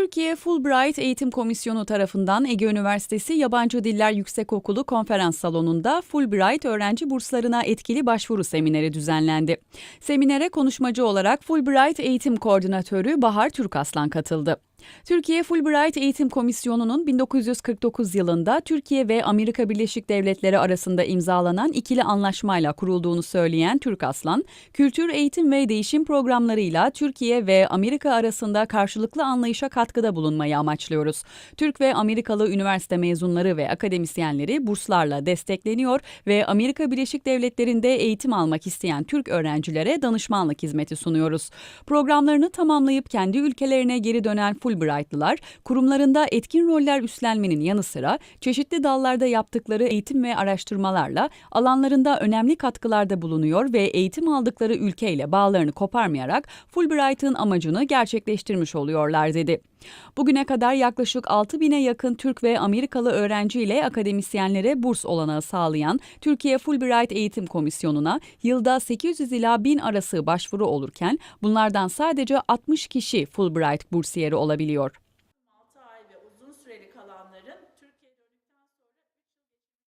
Türkiye Fulbright Eğitim Komisyonu tarafından Ege Üniversitesi Yabancı Diller Yüksekokulu konferans salonunda Fulbright öğrenci burslarına etkili başvuru semineri düzenlendi. Seminere konuşmacı olarak Fulbright Eğitim Koordinatörü Bahar Türkaslan katıldı. Türkiye Fulbright Eğitim Komisyonu'nun 1949 yılında Türkiye ve Amerika Birleşik Devletleri arasında imzalanan ikili anlaşmayla kurulduğunu söyleyen Türk Aslan, kültür, eğitim ve değişim programlarıyla Türkiye ve Amerika arasında karşılıklı anlayışa katkıda bulunmayı amaçlıyoruz. Türk ve Amerikalı üniversite mezunları ve akademisyenleri burslarla destekleniyor ve Amerika Birleşik Devletleri'nde eğitim almak isteyen Türk öğrencilere danışmanlık hizmeti sunuyoruz. Programlarını tamamlayıp kendi ülkelerine geri dönen Fulbright'lılar kurumlarında etkin roller üstlenmenin yanı sıra çeşitli dallarda yaptıkları eğitim ve araştırmalarla alanlarında önemli katkılarda bulunuyor ve eğitim aldıkları ülkeyle bağlarını koparmayarak Fulbright'ın amacını gerçekleştirmiş oluyorlar dedi. Bugüne kadar yaklaşık 6 bine yakın Türk ve Amerikalı öğrenciyle akademisyenlere burs olanağı sağlayan Türkiye Fulbright Eğitim Komisyonu'na yılda 800 ila 1000 arası başvuru olurken bunlardan sadece 60 kişi Fulbright bursiyeri olabiliyor.